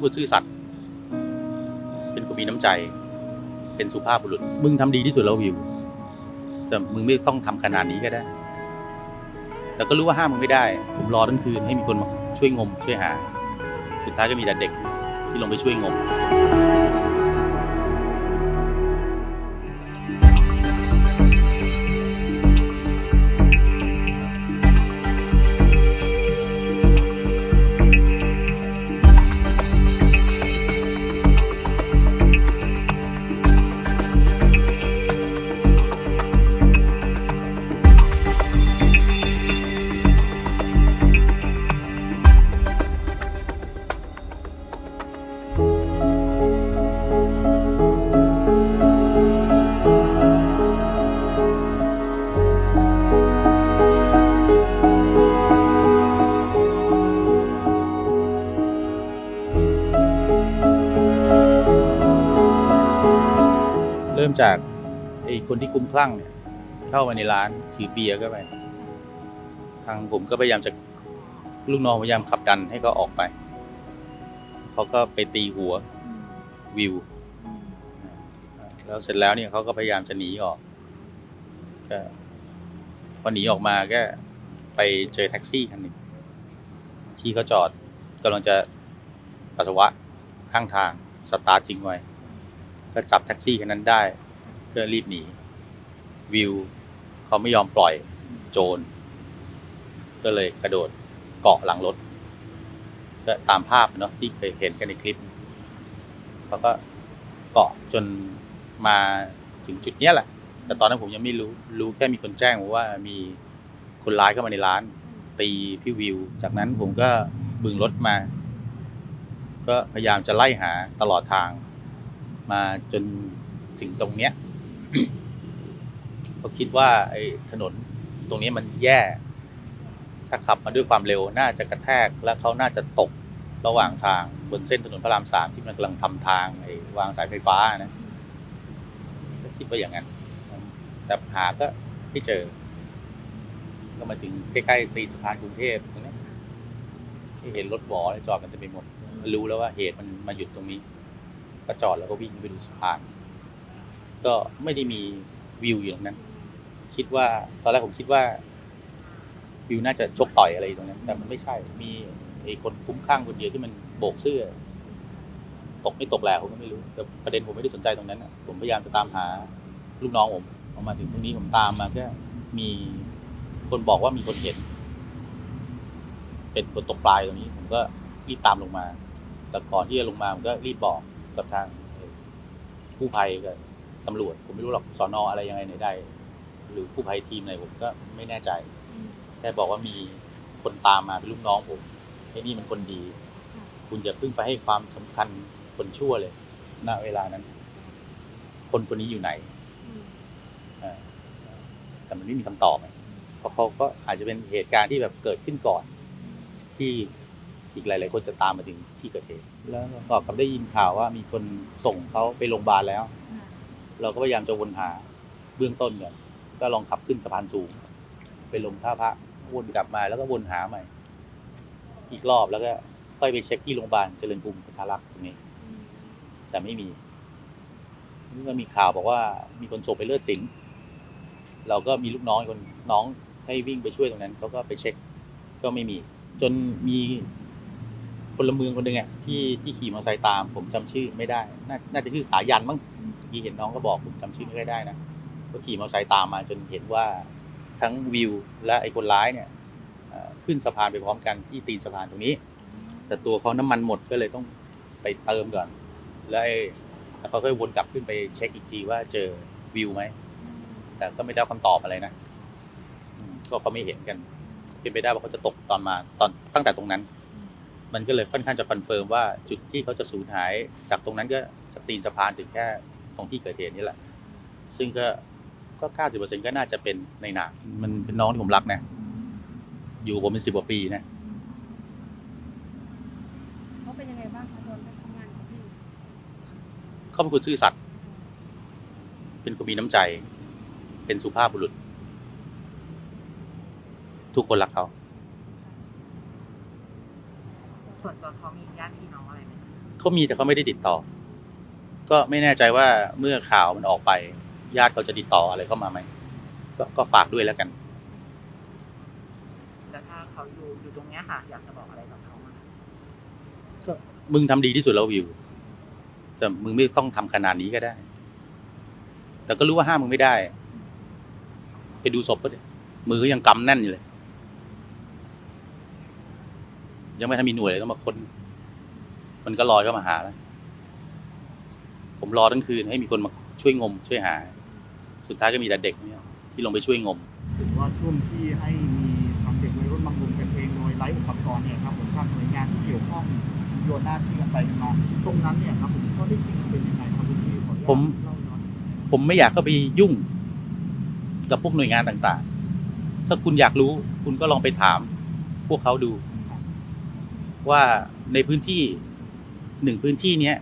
เป็นคนซื่อสัตย์เป็นคนมีน้ำใจ เป็นสุภาพบุรุษ มึงทำดีที่สุดแล้ววิว แต่มึงไม่ต้องทำขนาดนี้ก็ได้ แต่ก็รู้ว่าห้ามมึงไม่ได้ ผมรอทั้งคืนให้มีคนมาช่วยงม ช่วยหา สุดท้ายก็มีแต่เด็กที่ลงไปช่วยงม มจากไอ้คนที่คุ้มคลั่งเนี่ยเข้ามาในร้านถือเบียร์เข้าไป ทางผมก็พยายามจะลูกน้องพยายามขับดันให้เขาออกไปเขาก็ไปตีหัววิว แล้วเสร็จแล้วเนี่ยเขาก็พยายามจะหนีออกก็พอหนีออกมาก็ไปเจอแท็กซี่คันหนึ่งที่เขาจอดกำลังจะปัสสาวะข้างทางสตาร์ททิ้งไว้ ก็จับแท็กซี่คันนั้นได้ก็รีบหนี วิวเขาไม่ยอมปล่อยโจร ก็เลยกระโดดเกาะหลังรถก็ตามภาพเนาะที่เคยเห็นกันในคลิปเขาก็เกาะจนมาถึงจุดเนี้ยแหละ แต่ตอนนั้นผมยังไม่รู้ รู้แค่มีคนแจ้งว่ามีคนร้ายเข้ามาในร้าน ตีพี่วิว จากนั้นผมก็บึงรถมา ก็พยายามจะไล่หาตลอดทาง มาจนถึงตรงเนี้ยก็คิดว่าไอ้ถนนตรงนี้มันแย่ ถ้าขับมาด้วยความเร็วน่าจะกระแทกและเขาน่าจะตกระหว่างทางบนเส้นถนนพระรามสามที่มันกำลังทำทางไอ้วางสายไฟฟ้านะก็คิดว่าอย่างนั้น แต่หาก็ไม่เจอ ก็มาถึงใกล้ๆตีสะพานกรุงเทพตรงนี้ที่เห็นรถหวอจอดกันเต็มไปหมด รู้แล้วว่าเหตุมันมาหยุดตรงนี้ ก็จอดแล้วก็วิ่งไปดูสะพาน ก็ไม่ได้มีวิวอยู่ตรงนั้น คิดว่าตอนแรกผมคิดว่า วิวน่าจะชกต่อยอะไรตรงนั้น แต่มันไม่ใช่ มีไอ้คนคุ้มข้างคนเดียวที่มันโบกเสื้อ ตกไม่ตกแหละผมก็ไม่รู้ แต่ประเด็นผมไม่ได้สนใจตรงนั้นผมพยายามจะตามหาลูกน้องผมพอกมาถึงตรงนี้ผมตามมาก็มีคนบอกว่ามีคนเห็น เป็นคนตกปลายตรงนี้ ผมก็รีบตามลงมา แต่ก่อนที่จะลงมาผมก็รีบบอก กับทางกู้ภัยกับตำรวจ ผมไม่รู้หรอกสอนออะไรยังไงไหนได้ หรือกู้ภัยทีมอะไรผมก็ไม่แน่ใจแค่บอกว่ามีคนตามมาเป็นลูกน้องผมไอ้นี่มันคนดี คุณอย่าเพิ่งไปให้ความสำคัญคนชั่วเลยณเวลานั้น คนคนนี้อยู่ไหนอ่าแต่มันไม่มีคำตอบไงเพราะเขาก็อาจจะเป็นเหตุการณ์ที่แบบเกิดขึ้นก่อน ที่อีกหลาย ๆ คนจะตามมาถึงที่เกิดเหตุ แล้วประกอบกับได้ยินข่าวว่ามีคนส่งเขาไปโรงพยาบาลแล้ว เราก็พยายามจะวนหาเบื้องต้นก่อนก็ลองขับขึ้นสะพานสูง ไปลงท่าพระวนกลับมาแล้วก็วนหาใหม่ อีกรอบแล้วก็ค่อยไปเช็คที่โรงพยาบาลเจริญกรุงประชารักษ์ตรงนี้ แต่ไม่มีนี่ก็มีข่าวบอกว่ามีคนส่งไปเลือดสิงเราก็มีลูกน้องคนน้องให้วิ่งไปช่วยตรงนั้นเขาก็ไปเช็ค ก็ไม่มี จนมี พลเมืองคนหนึ่งอะที่ที่ขี่มอเตอร์ไซค์ตาม ผมจำชื่อไม่ได้นาน่าจะชื่อสายันมั้งเมื่อกี้เห็นน้องก็บอกผมจำชื่อไม่ค่อยได้นะก็ขี่มอเตอร์ไซค์ตามมาจนเห็นว่าทั้งวิวและไอ้คนร้ายเนี่ยเอ่อขึ้นสะพานไปพร้อมกันที่ตีนสะพานตรงนี้ แต่ตัวเขาน้ำมันหมดก็เลยต้องไปเติมก่อน แล้วไอ้แล้วเขาก็วนกลับขึ้นไปเช็คอีกทีว่าเจอวิวไหม แต่ก็ไม่ได้คำตอบอะไรนะอืมก็เขาไม่เห็นกัน เป็นไปได้ว่าเขาจะตกตอนมาตอนตั้งแต่ตรงนั้น มันก็เลยค่อนข้างจะคอนเฟิร์มว่าจุดที่เขาจะสูญหาย จากตรงนั้นก็จะตีนสะพานถึงแค่ตรงที่เกิดเหตุนี่แหละ ซึ่งก็ก็เก้าสิบเปอร์เซ็นก็น่าจะเป็นในหนังมันเป็นน้องที่ผมรักนะ อยู่กับผมเป็นสิบกว่าปีนะเขาเป็นยังไงบ้างคะตอนทำงานกับพี่เขาเป็นคนซื่อสัตย์เป็นคนมีน้ำใจ เป็นสุภาพบุรุษ ทุกคนรักเขา ส่วนตัวเขามีญาติพี่น้องอะไรไหมเขามีแต่เขาไม่ได้ติดต่อ ก็ไม่แน่ใจว่าเมื่อข่าวมันออกไป ญาติเขาจะติดต่ออะไรเข้ามาไหมก็ก็ฝากด้วยแล้วกัน แล้วถ้าเขาอยู่อยู่ตรงเนี้ยค่ะ อยากจะบอกอะไรกับเขาบ้างคะก็มึงทำดีที่สุดแล้ววิว แต่มึงไม่ต้องทำขนาดนี้ก็ได้ แต่ก็รู้ว่าห้ามมึงไม่ได้ ไปดูศพก็ดิมือก็ยังกำแน่นอยู่เลย ยังไม่ทันมีหน่วยเลยต้องมาค้น มันก็ลอยเข้ามาหาแล้วผมรอทั้งคืนให้มีคนมาช่วยงม ช่วยหา สุดท้ายก็มีแต่เด็กเนี่ยที่ลงไปช่วยงมถือว่าช่วงที่ให้มีทำเด็กวัยรุ่นบางกลุ่มกันเองโดยไร้อุปกรณ์เนี่ยครับผมทางหน่วยงานที่เกี่ยวข้องโยนหน้าที่กันไปกันมาตรงนั้นเนี่ยครับผมข้อที่จริงมันเป็นยังไงครับคุณพี่ขออนุญาตผมเล่าย้อนผมไม่อยากเข้าไปยุ่ง กับพวกหน่วยงานต่างๆ ถ้าคุณอยากรู้ คุณก็ลองไปถาม พวกเขาดู ว่าในพื้นที่หนึ่งพื้นที่เนี้ย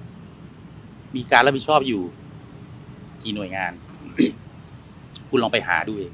มีการรับผิดชอบอยู่กี่หน่วยงาน คุณลองไปหาดูเอง